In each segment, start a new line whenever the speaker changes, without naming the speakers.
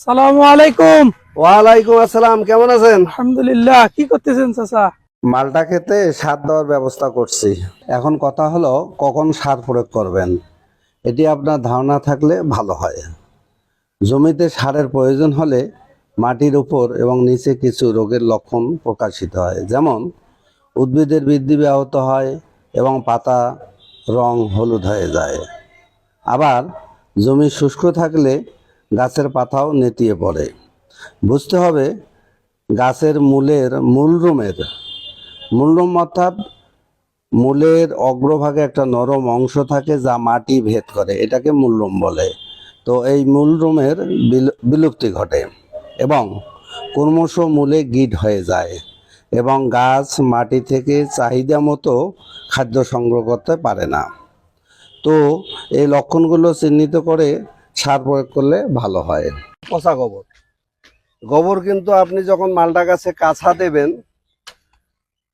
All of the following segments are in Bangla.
সালামু আলাইকুম।
ওয়ালাইকুম আসসালাম কেমন আছেন?
আলহামদুলিল্লাহ কি করতেছেন চাচা?
মালটা খেতে সার দেওয়ার ব্যবস্থা করছি। এখন কথা হলো কখন সার প্রয়োগ করবেন? এটি আপনার ধারণা থাকলে ভালো হয়। জমিতে সারের প্রয়োজন হলে মাটির উপর এবং নিচে কিছু রোগের লক্ষণ প্রকাশিত হয়। যেমন উদ্ভিদের বৃদ্ধি ব্যাহত হয় এবং পাতা রং হলুদ হয়ে যায়। আবার জমি শুষ্ক থাকলে গাছের পাতাও নেতিয়ে পড়ে। বুঝতে হবে, গাছের মূলের মূলরুমের মূলরুম অর্থাৎ মূলের অগ্রভাগে একটা নরম অংশ থাকে যা মাটি ভেদ করে, এটাকে মূলরুম বলে। তো এই মূলরুমের বিল- বিলুপ্তি ঘটে এবং ক্রমশ মূলে গিট হয়ে যায় এবং গাছ মাটি থেকে চাহিদা মতো খাদ্য সংগ্রহ করতে পারে না। তো এই লক্ষণগুলো চিহ্নিত করে সার প্রয়োগ করলে ভালো হয়। পচা গোবর। গোবর কিন্তু আপনি যখন মালটা গাছে কাছা দেবেন,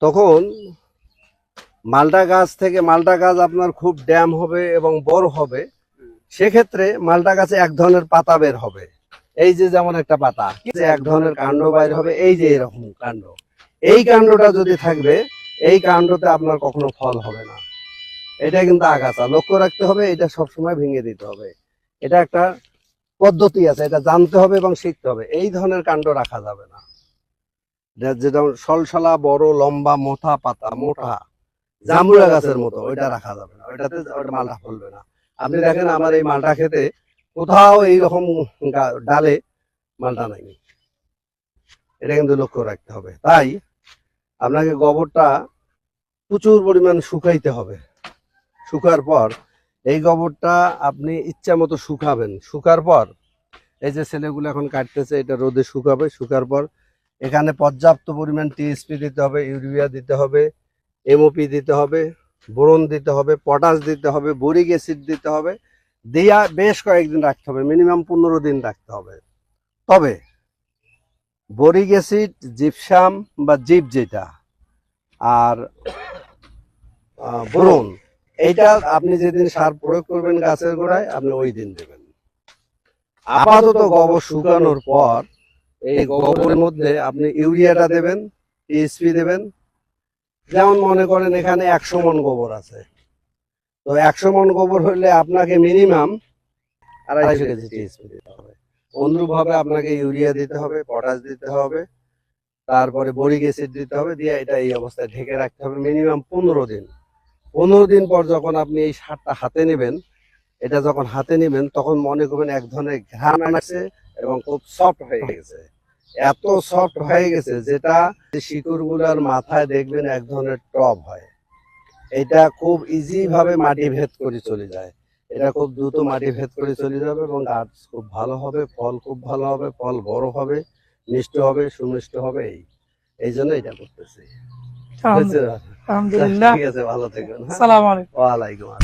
তখন মালটা গাছ থেকে মালটা গাছ আপনার খুব ড্যাম হবে এবং বড় হবে। সেক্ষেত্রে মালটা গাছে এক ধরনের পাতা বের হবে। এই যে যেমন একটা পাতা এক ধরনের কাণ্ড বাইর হবে। এই যে এরকম কাণ্ড। এই কাণ্ডটা যদি থাকবে, এই কাণ্ডতে আপনার কখনো ফল হবে না। এটা কিন্তু আগাছা। লক্ষ্য রাখতে হবে, এটা সবসময় ভেঙে দিতে হবে। এটা একটা পদ্ধতি আছে, এটা জানতে হবে এবং শিখতে হবে। এই ধরনের কাণ্ড রাখা যাবে না। যেটা সলসলা বড়, লম্বা মোথা পাতা, মোটা জামুরা গাছের মতো, ওইটা রাখা যাবে না। ওইটাতে ওইটা মালটা ফলবে না। আপনি দেখেন, আমার এই মালটা খেতে কোথাও এইরকম ডালে মালটা নাই। এটা কিন্তু লক্ষ্য রাখতে হবে। তাই আপনাকে গোবরটা প্রচুর পরিমাণ শুকাইতে হবে। শুকার পর এই গোবরটা আপনি ইচ্ছা মতো শুকাবেন। শুকার পর এই যে ছেলেগুলো এখন কাটতেছে, এটা রোদে শুকাবে। শুকার পর এখানে পর্যাপ্ত পরিমাণ টিএসপি দিতে হবে, ইউরিয়া দিতে হবে, এমওপি দিতে হবে, বোরন দিতে হবে, পটাশ দিতে হবে, বোরিক অ্যাসিড দিতে হবে। দিয়া বেশ কয়েকদিন রাখতে হবে, মিনিমাম পনেরো দিন রাখতে হবে। তবে বোরিক অ্যাসিড, জিপসাম বা জিপ যেটা আর বোরন এইটা আপনি যেদিন সার প্রয়োগ করবেন গাছের গোড়ায়, আপনি ওই দিন দেবেন। আপাতত গোবর শুকানোর পর এই গোবরের মধ্যে আপনি ইউরিয়াটা দেবেন টিএসপি দেবেন। যেমন মনে করেন এখানে একশো মন গোবর আছে। তো একশো মন গোবর হলে আপনাকে মিনিমাম আড়াইশো কেজি টিএসপি দিতে হবে। অনুরূপভাবে আপনাকে ইউরিয়া দিতে হবে, পটাশ দিতে হবে, তারপরে বরিক অ্যাসিড দিতে হবে, দিয়ে এটা এই অবস্থায় ঢেকে রাখতে হবে মিনিমাম পনেরো দিন। পনেরো দিন পর যখন আপনি এই সারটা হাতে নেবেন, এটা যখন হাতে নেবেন, তখন মনে করবেন এক ধরনের ঘ্রাণ আসছে এবং খুব সফট হয়ে গেছে। এত সফট হয়ে গেছে যেটা শিকড়গুলার মাথায় দেখবেন এক ধরনের টব হয়। এটা খুব ইজি ভাবে মাটি ভেদ করে চলে যায়। এটা খুব দ্রুত মাটি ভেদ করে চলে যাবে এবং গাছ খুব ভালো হবে, ফল খুব ভালো হবে, ফল বড় হবে মিষ্টি হবে, সুমিষ্ট হবে এই জন্য এটা করতেছি।
আলহামদুলিল্লাহ।
ঠিক আছে ভালো থাকবেন হ্যাঁ?
আলাইকুম।
আসসালাম।